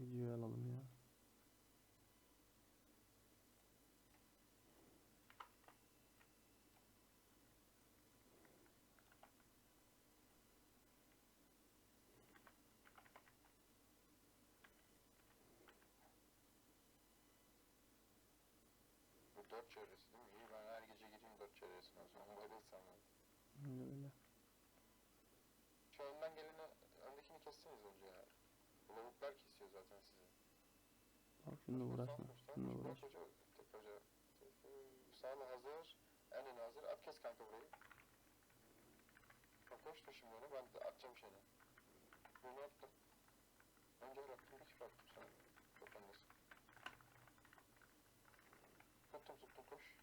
Videoyu alalım ya. Dört çevresi değil mi? İyi ben her gece gireyim dört çevresine o zaman böyle sanırım. Öyle öyle. Şu önden geleni, öndekini kesseniz önce ya. Bu lavuklar kesiyor zaten sizi. Bak şununla uğraşma. Şununla Şununla uğraş. Hoca, tek hoca. Sağlı hazır. En ön hazır. At kes kanka burayı. Bak koştu şimdi ona. Ben de atacağım şeyini. Bunu attım. Önce bıraktım. Bir kere attım sana. Öndesin. Tuttum tuttum koş.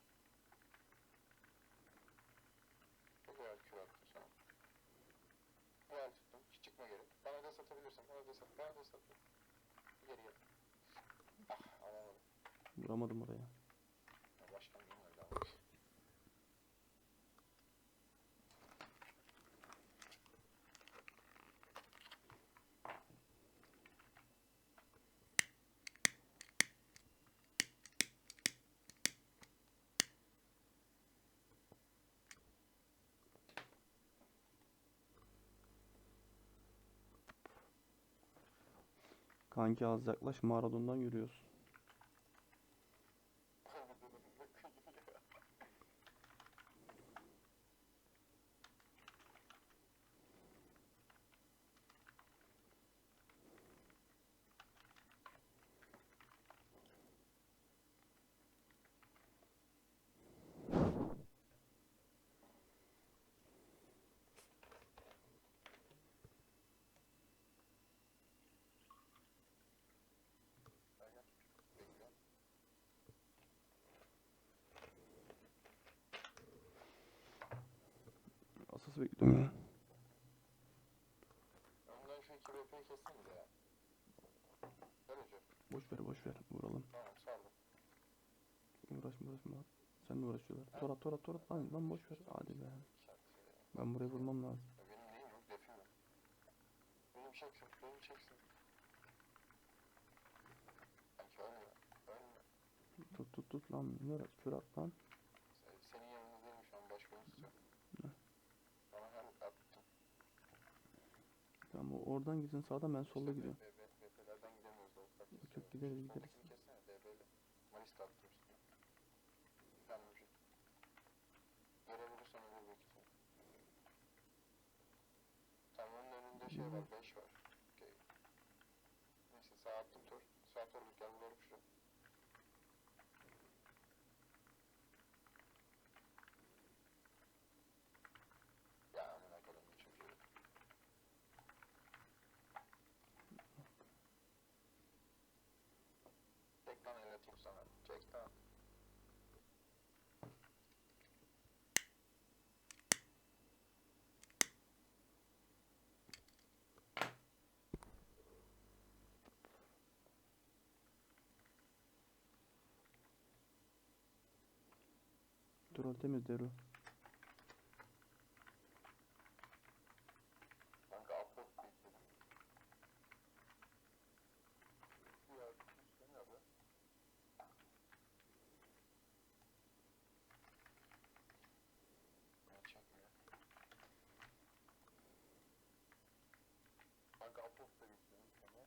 Çok güzel kür attım sana. Güzel tuttum. Hiç çıkma geri. Bana da satabilirsin. Bana da sat. Bana da sat. Geri gel. Ah alamadım. Vuramadım oraya. Kanki az yaklaş Maradon'dan yürüyorsun. Ya. Gel hocam. Boş ver boş ver. Vuralım. Tamam. Uğraşma uğraşma. Sen de uğraşıyorlar. Torat torat torat. Lan, lan boş ver. Hadi be. Ben buraya vurmam lazım. Ya benim neyim yok defim yok. Benim çeksin, benim çeksin. Tut tut tut lan. Murat kür at lan. Se- Senin yanında değilim şu an başka birisi yok. Ne? Bana her attım. Tamam o oradan gitsin sağdan ben solda gidiyorum. BP'lerden gidemiyoruz ufak Yok yok gideriz gideriz. Soldakini kessene de attım üstüne. Tamam hocam. Görebilirsen ölür büyük ihtimal. Tamam onun önünde şey var, 5 var. Okey. Neyse sağ attım tur gel vururum şuraya. Ya amına koyayım bu çocuğu. Tek lan el atayım sana. Çek tamam. Troll temiz Deru. Kanka upload bekledim. Ya üstüne ne abi? Ya çekmiyor. Kanka upload da bekledim sana.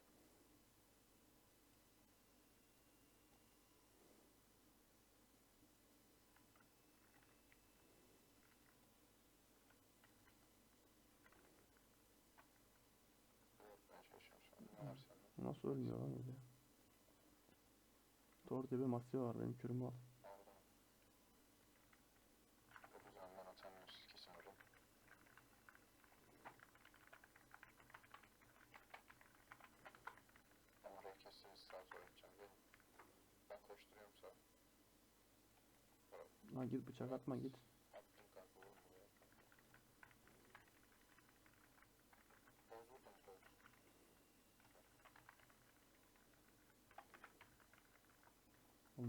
Evet ben şaşıyorum şu an. Ne var sende? Nasıl ölmüyor lan öyle? Tor tepe masya var benim kürümü al. Yok o zaman ben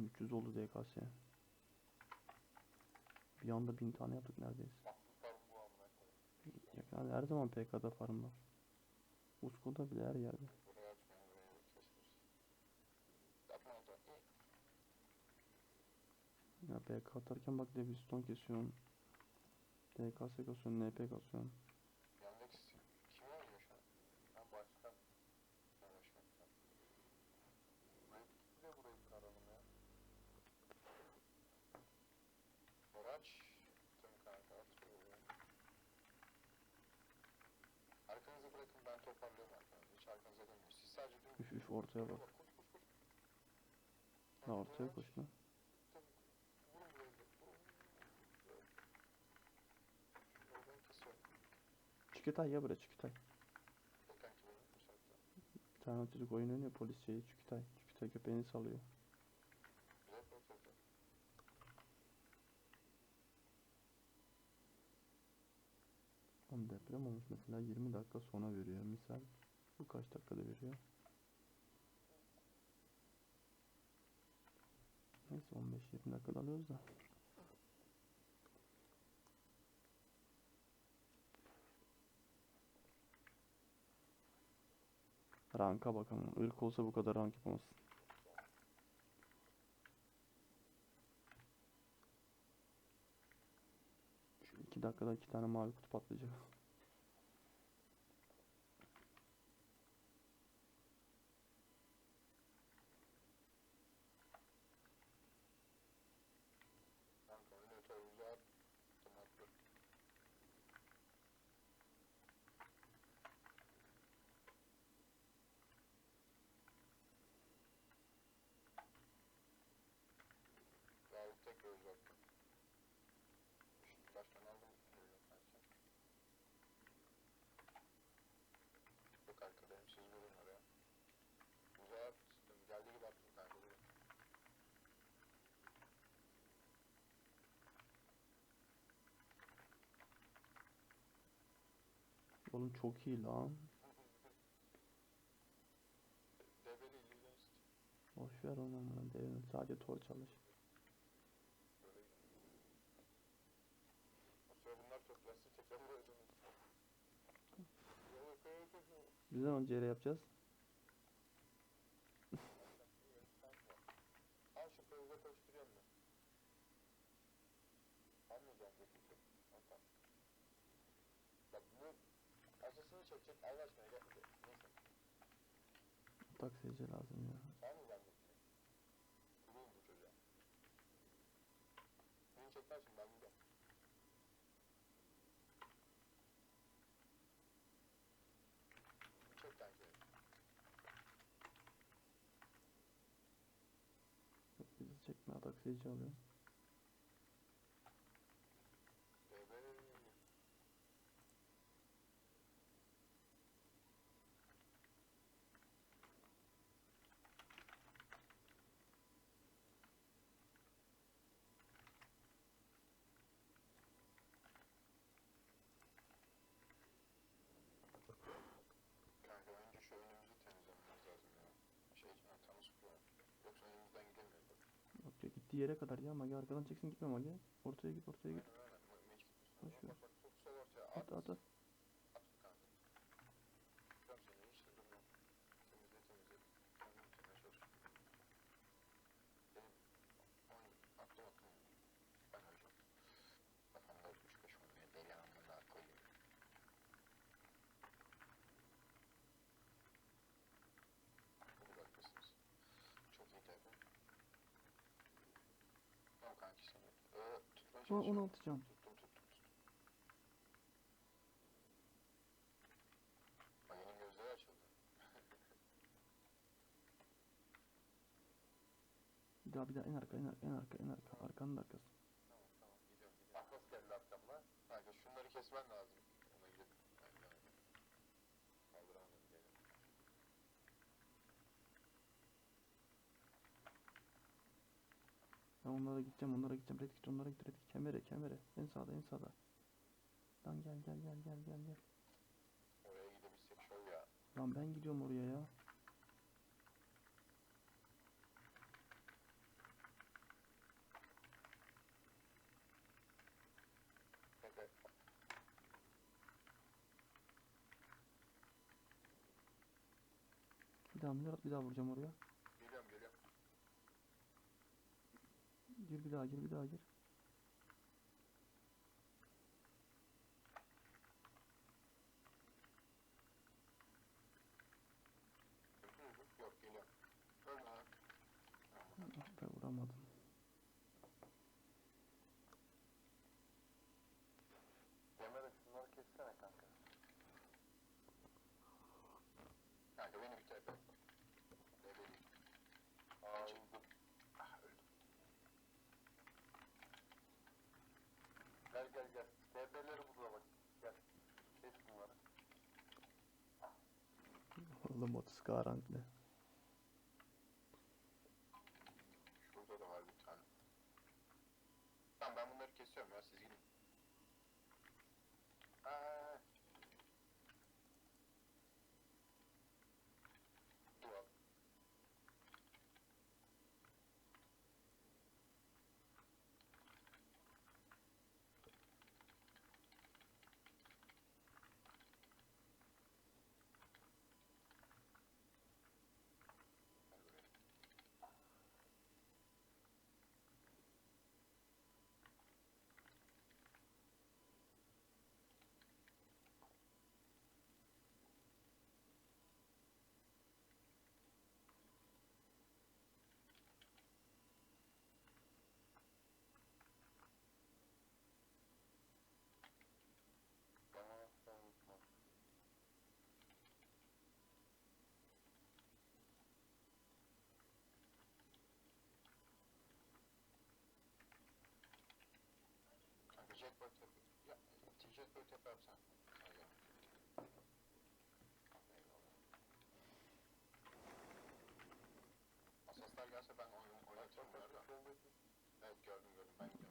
1300 oldu DKS. Bir anda 1000 tane yaptık neredeyse. Yani her zaman PK'da farm var. Usku'da bile her yerde. Ya PK atarken bak Deviston kesiyorsun. DKS kasıyorsun, NP kasıyorsun. Bırakın ben toparlıyorum arkanızı. Hiç arkanıza dönmeyin. Siz sadece dönün. Üf üf ortaya bak. Koş koş koş. Ha ortaya koş lan. Çükütay ya bura Çükütay. Tek kanki benim bu saatte. Bir tane çocuk oyun oynuyor polis şeyi Çükütay. Çükütay köpeğini salıyor. Oğlum deprem olmuş mesela 20 dakika sonra veriyor. Misal bu kaç dakikada veriyor? Neyse 15-20 dakikada alıyoruz da. Ranka bakalım. Irk olsa bu kadar rank yapamazsın. Şu 2 dakikada 2 tane mavi kutu patlayacak. Oğlum çok iyi lan. Boş ver onu amına devrim. Sadece tor çalış. Böyle O sıra bunlar toplasın tekrar buraya dönün. Yok, yok, yok, yok. Biz ne zaman CR yapacağız? Al şu proje koşturuyorum ben. Almayacağım bir fikir. Al tamam. Bak bu acısını çekecek Allah aşkına gel. Neyse. Taksici lazım ya. Almayacağım bir fikir. Kuruyum bu çocuğa. Beni çekmezsin ben. Çek. Bizi çekme taksici alıyor. Bebe. Kanka önce şu önümüzü temizlememiz lazım ya. Şey, ha, tanı sıkıyor. Yoksa önümüzden gidemiyor. Gittiği yere kadar ya Magi arkadan çeksin gitme Magi. Ortaya git ortaya git. Bak ver. at at. At kanka. Tamam seni hiç de durma. Temizle temizle. Kendin bitirmeye çalış. Benim oyun attım attım. Ben öleceğim. Kafamda 3-5 olmaya deli anlamına koyuyor. Bunu bakmışsınız. Çok iyi telefon. Tamam kanki seni. Ee, Tuttum tuttum tuttum. Mage'nin gözleri açıldı. Bir daha bir daha en arka en arka en arka en arka. Arkanın arkası. Tamam tamam gidiyorum gidiyorum. Atlas geldi arkamda. Kanka şunları kesmen lazım. Ben onlara gideceğim onlara gideceğim. Red git onlara git red git. Kemere kemere. En sağda en sağda. Lan gel gel gel gel gel gel. Oraya gidebilsek şov ya. Lan ben gidiyorum oraya ya. Bir daha at bir daha vuracağım oraya. Gir bir daha gir bir daha gir. Gördünüz mü? Yok geliyor. Ölme lan. Ah be vuramadım. Demir'e şunları kessene kanka. Kanka beni bir tepe. Ne bileyim. Aa öldüm. Ah öldüm. Gel burada bak. Gel. Kes bunları. Oğlum 30 rank ne? Şurada da var bir tane. Tamam ben bunları kesiyorum ya siz gidin.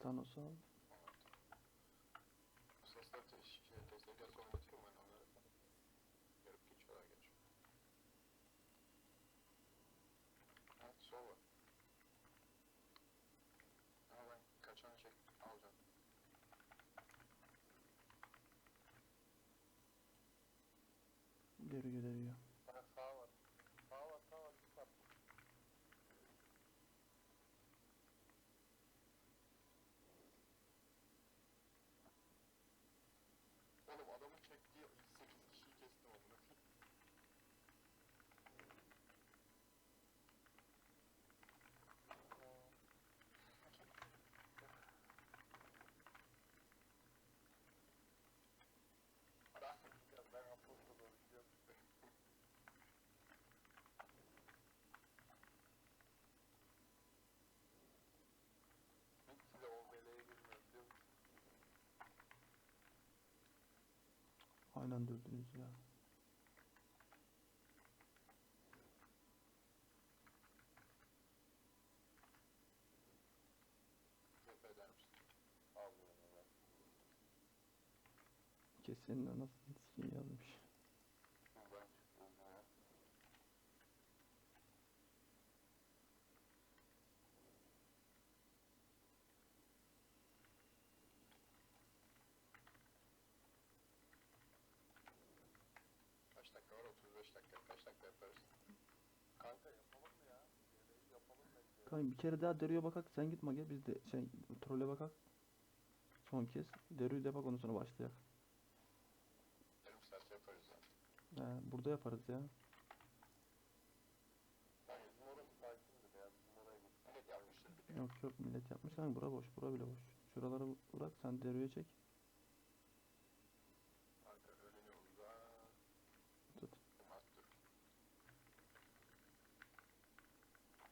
börjar Geri geliyor. Bana sağ var. Sağ var sağ var. Sağ var. Oğlum adamın çektiği 8 kişiyi kestim amına koyayım. Ya ben Apostol'u özlüyorum. Hiç bile o meleğe girmiyor biliyor musun? Ya. Eder misin? Almıyorum ben. Kesenin anasını sikeyim yazmış. Buradan çıktım ya. Kaç dakika var? 35 dakika. Kaç dakika yaparız? Kanka yapalım mı ya? Yeleği Kanka bir kere daha Deru'ya bakak sen gitme gel biz de şey trole bakak. Son kez. Deru'yu de bak ondan sonra başlayak. Yarım saat yaparız ya. He, burada yaparız ya. Git. Yok yok millet yapmış kanka bura boş bura bile boş. Şuraları bırak sen Deru'ya çek. Kanka öleni uzak. Tut. At dur.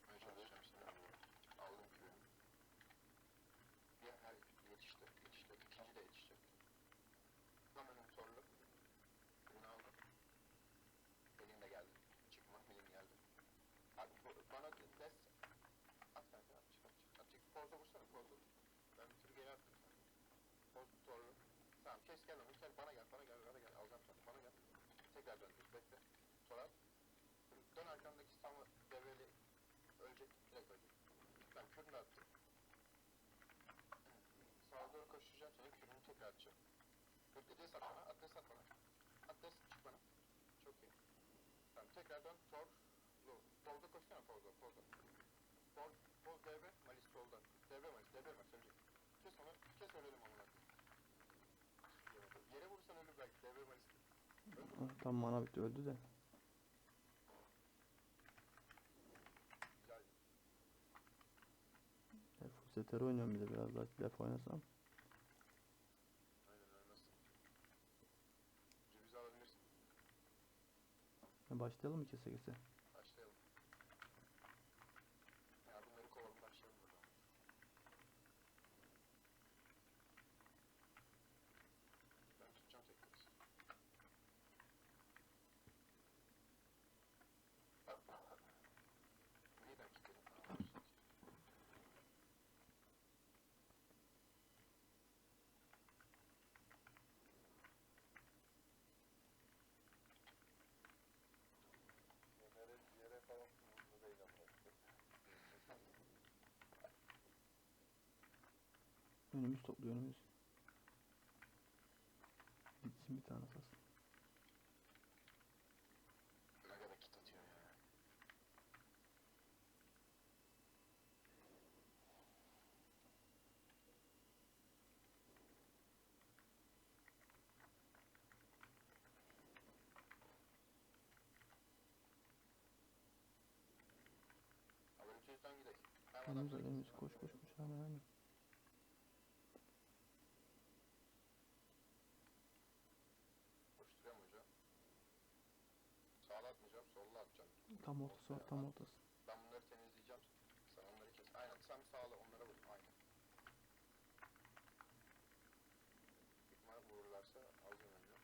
Ben çalışacağım seni arıyorum. Aldım kürünü. Bir her yetişti. Yetişti. İkinci de yetişti. Tam önüm torlu. Kürünü aldım. Elin de geldi. Çıkma. Elin geldi. Abi bu- bana des at kanka at çık at çık at çık. Pozda vursana pozda. Ben bir tür geri attım sana. Poz torlu. Tamam kes gel onu gel bana gel bana gel bana gel alacağım sana bana gel. Tekrar dön düz bekle. Sonra. Dön arkandaki samı devreli ölecek direkt ölecek. Ben kürünü attım. Sağa doğru koşacağım senin kürünü tekrar atacağım. Adres at bana adres at bana. Adres çık bana. Çok iyi. Tamam tekrar dön tor. Polda koşsana polda polda. Pol, pol devre malis solda. Devre malis. TB Max önce. Kes onu. Kes ölelim onu. Yere vursan ölür belki. TB Max. Ah, Tam mana bitti öldü de. Güzel. E, oynuyorum bir de biraz daha laf oynasam. Aynen. E, başlayalım mı kese kese? Başlayalım. Ya bunları kovalım başlayalım buradan. Ben tutacağım tek kız. Niye ben kilitledim? Yere, yere falan vurdu değil ama. Önümüz topluyor önümüz. Gitsin bir tane sas. Ne kadar kit atıyor ya. Haberim çocuktan gidelim. Hem Önümüz koş koş koş hemen hemen. Atacağım. Tam ortası var tam ortası. Ben bunları temizleyeceğim. Sen onları kes. Aynen sen sağla onlara vur. Aynen. Yıkma vururlarsa alacağım önce.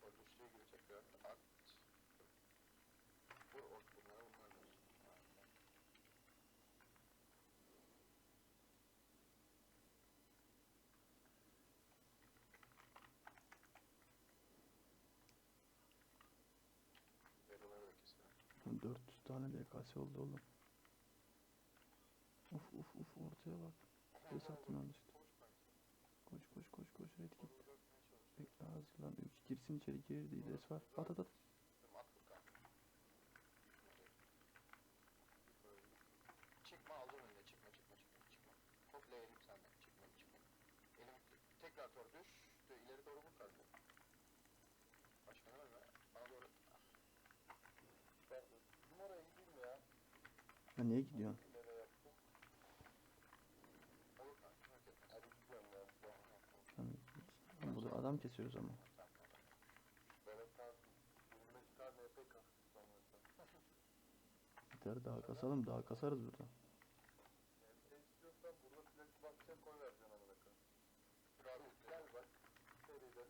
Sonra üçlüye geri tekrar at. Vur ort bunlara bunlara vur. Aynen. Veroları da keselim. 400 tane DKS oldu oğlum. Uf uf uf ortaya bak. Ses attım yanlışlıkla. Koş koş koş koş red git. Bekle hazırlan. 3 girsin içeri girir değil. Des var. At at at. Çıkma aldım önüne çıkma çıkma çıkma çıkma. Komple elim senden çıkma çıkma. Elim tekrar doğru düş. De, ileri doğru vur karşı. Başkanı ölme. Bana doğru. Ben bizim oraya gideyim mi ya? Ya niye gidiyorsun? Nereye yaptım? Olur kanka. fark etmez. Hadi gidiyorum Lan, lan burada adam kesiyoruz ama. Berat abi 25 tane epey kastık sanırsam. Gider daha kasalım daha kasarız burada. Yani sen istiyorsan burada flexi bakacak koy vereceksin amına koyayım. Abi gel bak. Seride.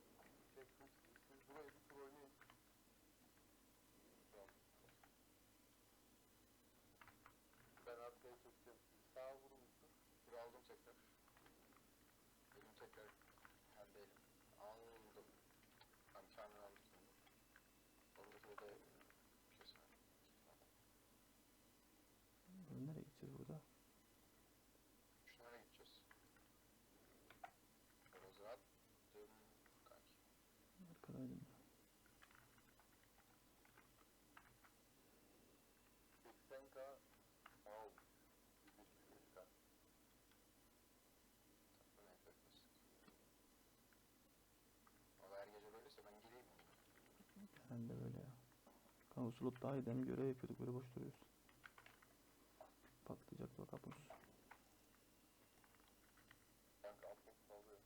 Çektim. Siz burayı bir tur oynayın. Tamam. Ben arkaya çekeceğim. Sağa vurun bir tur. Tur aldım tekrar. Elim tekrar. Hem de elim. Aldım. Tam kamera aldık şimdi. Oradaki de kesin. Nereye gideceğiz burada? Şunlara gideceğiz. Biraz rahat. Dön kanki. Arkadaydım ya. 80k al. 105k. Bu ne yapıyoruz? Valla her gece böyleyse ben gireyim mi? Genelde böyle ya. Daha iyi demin görev yapıyorduk böyle boş duruyoruz. Patlayacak bak kapımız. Kanka atmak sallıyor.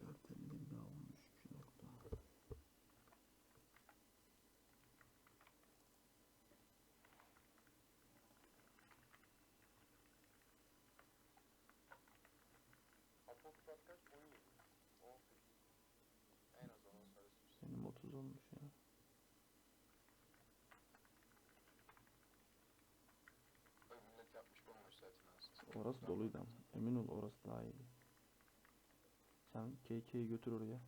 Dört elli daha olmuş iki nokta. Apot saat kaç? 17. 18. En az onun sarısı. 30 olmuş ya. Böyle millet yapmış bomboş zaten aslında. Orası doluydu ama. Emin ol orası daha iyiydi. Sen KK'yi götür oraya.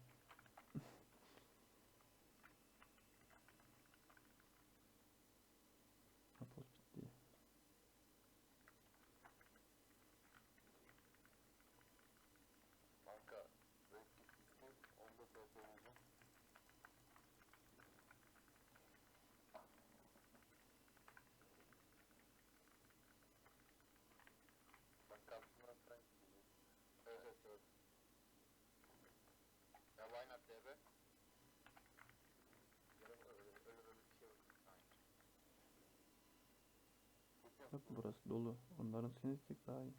Yok burası dolu. Onların seni tek daha iyi.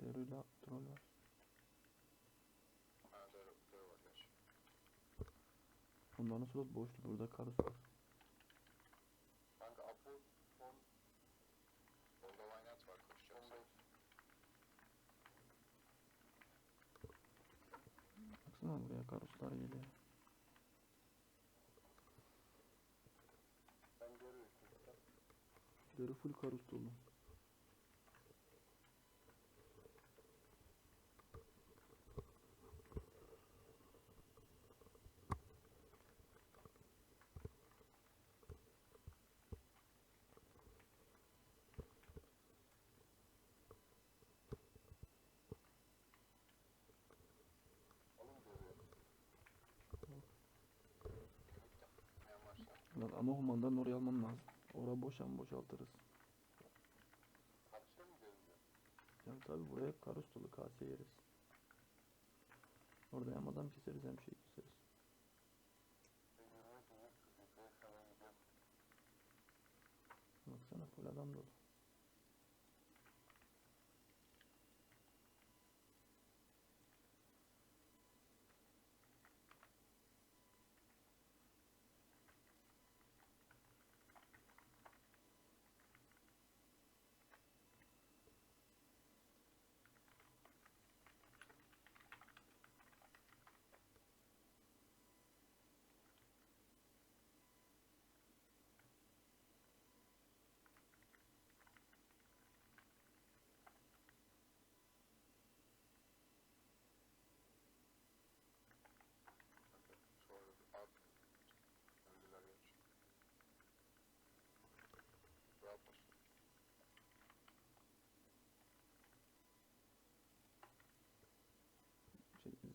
Deruyla troll var. Onların slot boştu. Burada karus var. Baksana buraya karuslar geliyor. Ben görüyorum. Deru full karus dolu. Ama humandan oraya almam lazım. Ora boşan boşaltırız. Kaçta mı görünüyor? Yani tabi buraya hep karus dolu kase yeriz. Orada hem adam keseriz hem şey keseriz. Baksana full adam dolu.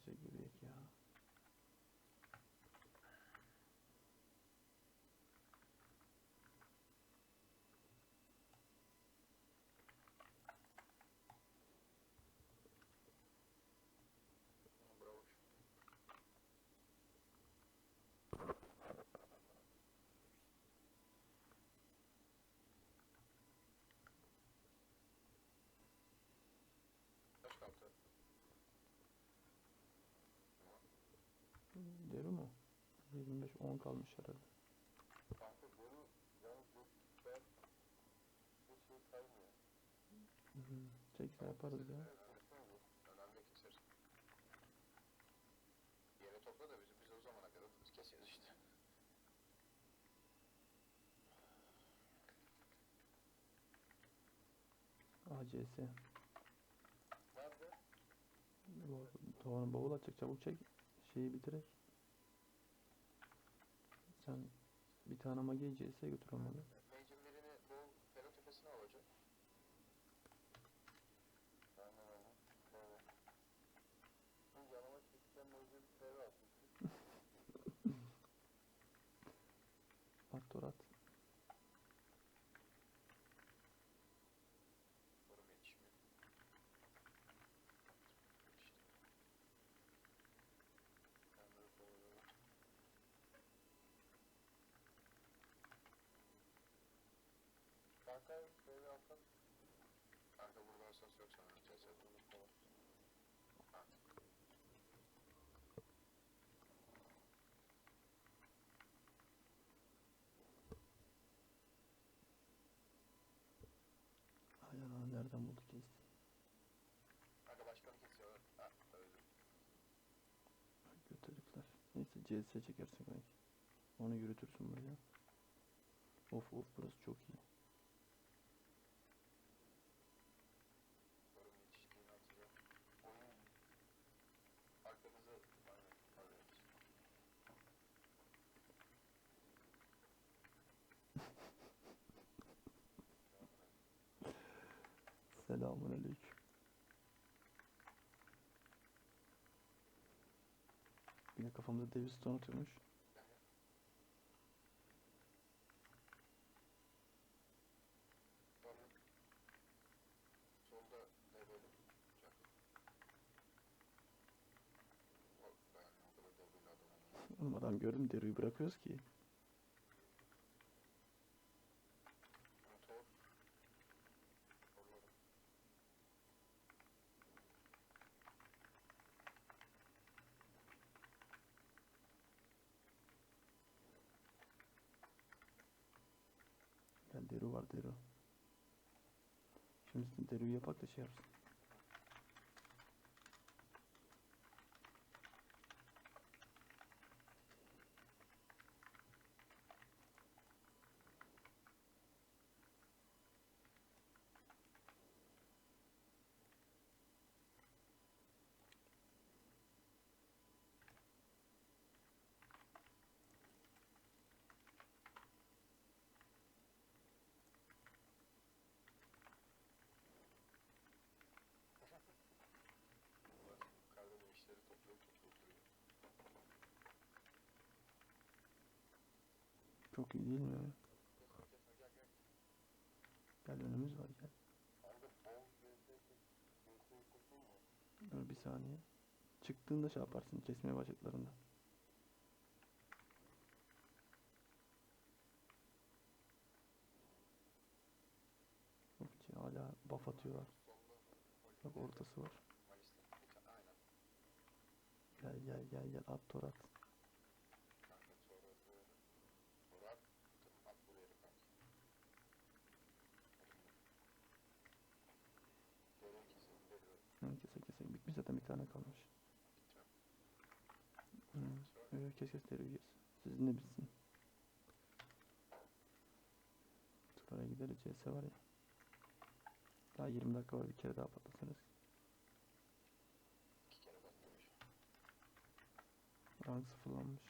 Çekilse yürüyek ya. Bravo. Kaç kaldı? Deru mu? 25 10 kalmış herhalde. Bir şey. Çekse yaparız ya. Önemli keseriz. Yere topla da bizi biz o zamana kadar biz keseriz işte. ACS. Nerede? Bavul açacak çabuk çek. Şeyi bitirek. Sen magi CS götür olmalı. Mage'in birini bu Fero tepesine alacak. Aynen öyle. Evet. Bu yanıma çekeceğim Mage'in Fero atmış. At tor at. Sorum yetişmiyor. Yetişti. Kendileri kovalıyorlar. Kanka böyle alsak. Kanka burada asas yok sanırım. Ceset olur falan. Ha. Ay ana nereden buldu kesti? Kanka başkanı kesiyorlar. Ha öldüm. Götürdükler. Neyse CS çekersin kanki. Onu yürütürsün buraya. Of of burası çok iyi. Sorum yetiştiğini hatırlıyorum. Oyun arkamızı aynen evet. Selamun aleyküm. Yine kafamıza Davis Stone atıyormuş. Sonra solda ne böyle uçak. O, yani o kadar devrili adam olmalı. Oğlum adam gördüm Deru'yu bırakıyoruz ki. Deru var Deru. Şimdi Deru'yu yapak da şey yapsın. Çok iyi değil mi? Gel önümüz var gel. Dur bir saniye. Çıktığında şey yaparsın kesmeye başladıklarında. Ki hala buff atıyorlar. Bak ortası var. Gel gel gel gel at tor at. Kanka sonra böyle. Murat at buraya da kanka. Dereyi kesin veriyorum. Hı, kese kese bitmiş zaten bir tane kalmış. Kes deri kes. Sizin de bitsin. Turaya gideriz CS var ya. Daha 20 dakika var bir kere daha patlatırız. Rank sıfırlanmış.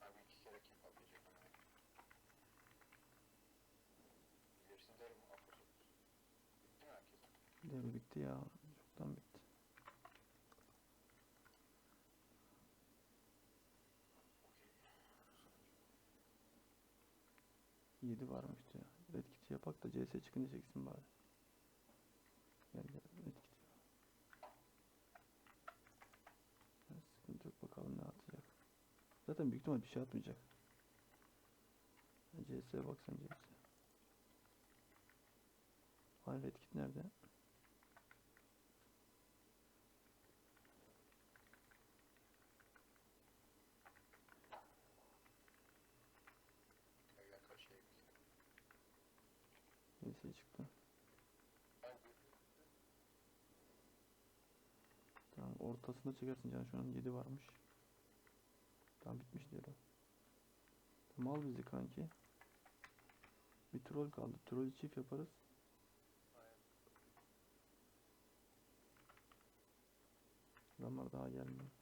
Abi iki kere kim patlayacak ama. İlerisi derim Afrosuz. Bitti mi Deri bitti ya. Çoktan bitti. 7 varmış ya. Red kit yapak da CS çıkınca çeksin bari. Gel gel red kit. Sıkıntı yok bakalım ne atacak. Zaten büyük ihtimal bir şey atmayacak. Ya, CS'ye bak sen CS. Hani red kit nerede? Gel gel karşıya git. CS çıktı. Tamam ortasında çekersin can şu an 7 varmış. Tamam bitmiş diyor. Tamam al bizi kanki. Bir troll kaldı. Troll çift yaparız. Adamlar daha gelmiyor.